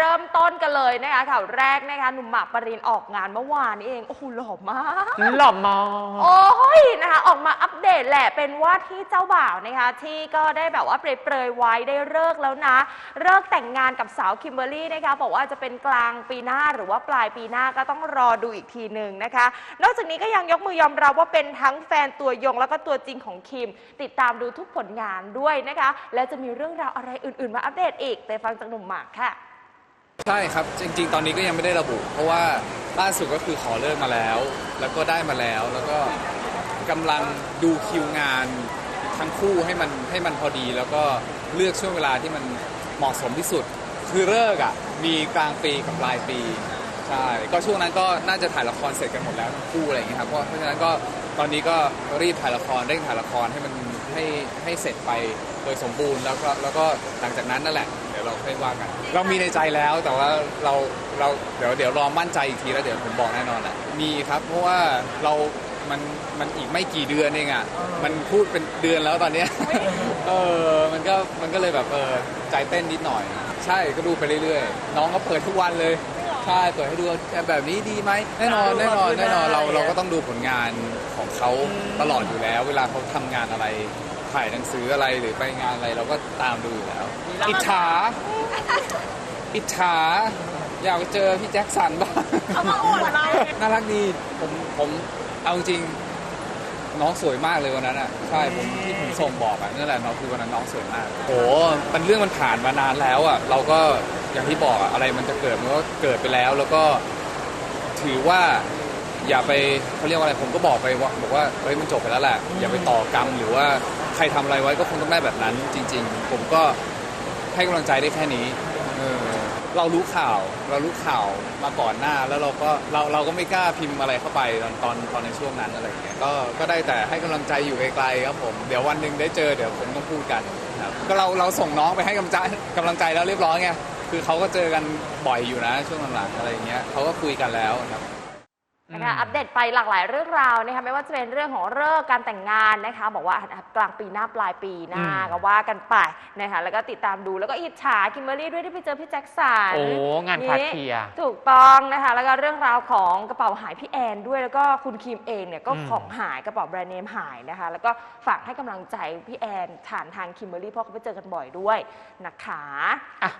เริ่มต้นกันเลยนะคะข่าวแรกนะคะหนุ่มหมากปรินออกงานเมื่อวานนี้เอง โอ้โหหล่อมาก หล่อมาก โอ้ยนะคะ ออกมาอัปเดตแหละเป็นว่าที่เจ้าบ่าวนะคะ ที่ก็ได้แบบว่าเปรยๆไว้ได้เลิกษ์แล้วนะเลิกษ์แต่งงานกับสาวคิมเบอร์รี่นะคะบอกว่าจะเป็นกลางปีหน้าหรือว่าปลายปีหน้าก็ต้องรอดูอีกทีหนึ่งนะคะ นอกจากนี้ก็ยังยกมือยอมรับว่าเป็นทั้งแฟนตัวยงแล้วก็ตัวจริงของคิม ติดตามดูทุกผลงานด้วยนะคะ และจะมีเรื่องราวอะไรอื่น ๆ มาอัปเดตอีกไปฟังจากหนุ่มหมากค่ะ ใช่ครับ จริง ๆ ตอนนี้ก็ยังไม่ได้ระบุ เพราะว่าล่าสุดก็คือขอเลิกมาแล้ว แล้วก็ได้มาแล้ว แล้วก็กำลังดูคิวงานทั้งคู่ให้มันให้มันพอดี แล้วก็เลือกช่วงเวลาที่มันเหมาะสมที่สุด คือเลิกอะมีกลางปีกับปลายปีใช่ก็ช่วงนั้นก็น่าจะถ่ายละครเสร็จกันหมดแล้วทั้งคู่อะไรอย่างเงี้ยครับเพราะเพราะฉะนั้นก็ตอนนี้ก็รีบถ่ายละครเร่งถ่ายละครให้มัน ให้ให้เสร็จไปโดยสมบูรณ์แล้วก็แล้วก็หลังจากนั้นนั่นแหละเดี๋ยวเราค่อยว่ากัน เรามีในใจแล้วแต่ว่าเราเราเดี๋ยวเดี๋ยวรอมั่นใจอีกทีแล้วเดี๋ยวผมบอกแน่นอนแหละมีครับเพราะว่าเรามันมันอีกไม่กี่เดือนเองอะมันพูดเป็นเดือนแล้วตอนเนี้ยเออมันก็มันก็เลยแบบเออใจเต้นนิดหน่อย ใช่ก็ดูไปเรื่อยๆ น้องก็เปิดทุกวันเลย ใช่เปิดให้ดูแบบนี้ดีไหมแน่นอนแน่นอนแน่นอนเราเราก็ต้องดูผลงานของเขาตลอดอยู่แล้ว เวลาเขาทำงานอะไรถ่ายหนังสืออะไรหรือไปงานอะไรเราก็ตามดูอยู่แล้ว อิจฉาอิจฉาอยากเจอพี่แจ็คสันบ้างเขามาอวดเราน่ารักดีผมผมเอาจริงน้องสวยมากเลยวันนั้นอะใช่ผมที่ผมส่งบอกอะนั่นแหละน้องคือวันนั้นน้องสวยมากโอ้มันเรื่องมันผ่านมานานแล้วอะเราก็ อย่างที่บอกอะอะไรมันจะเกิดมันก็เกิดไปแล้ว แล้วก็ถือว่าอย่าไปเขาเรียกว่าอะไรผมก็บอกไปว่าบอกว่าเฮ้ยมันจบไปแล้วแหละอย่าไปต่อกรรมหรือว่าใครทำอะไรไว้ก็คงต้องได้แบบนั้นจริง ๆ ผมก็ให้กำลังใจได้แค่นี้เออเรารู้ข่าวเรารู้ข่าวมาก่อนหน้าแล้วเราก็เราเราก็ไม่กล้าพิมพ์อะไรเข้าไปตอนตอนตอนในช่วงนั้นอะไรอย่างเงี้ยก็ก็ได้แต่ให้กำลังใจอยู่ไกลๆครับผมเดี๋ยววันหนึ่งได้เจอเดี๋ยวผมต้องพูดกันครับก็เราเราส่งน้องไปให้กำลังใจกำลังใจแล้วเรียบร้อยไง คือเขาก็เจอกันบ่อยอยู่นะ ช่วงหลังๆอะไรอย่างเงี้ยเขาก็คุยกันแล้วครับ นะคะอัปเดตไปหลากหลายเรื่องราวนะคะไม่ว่าจะเป็นเรื่องของเลิกษ์การแต่งงานนะคะ บอกว่ากลางปีหน้าปลายปีหน้าอืม ก็ว่ากันไปนะคะแล้วก็ติดตามดูแล้วก็อิจฉาคิมเบอรรี่ด้วยที่ไปเจอพี่แจ็คสัน โอ้งานคาเทีย ถูกต้องนะคะ แล้วก็เรื่องราวของกระเป๋าหายพี่แอนด้วยแล้วก็คุณคิมเองเนี่ยก็อืม ของหายกระเป๋าแบรนด์เนมหายนะคะ แล้วก็ฝากให้กำลังใจพี่แอนผ่านทางคิมเบอรรี่เพราะเขาไปเจอกันบ่อยด้วยนะคะ อะ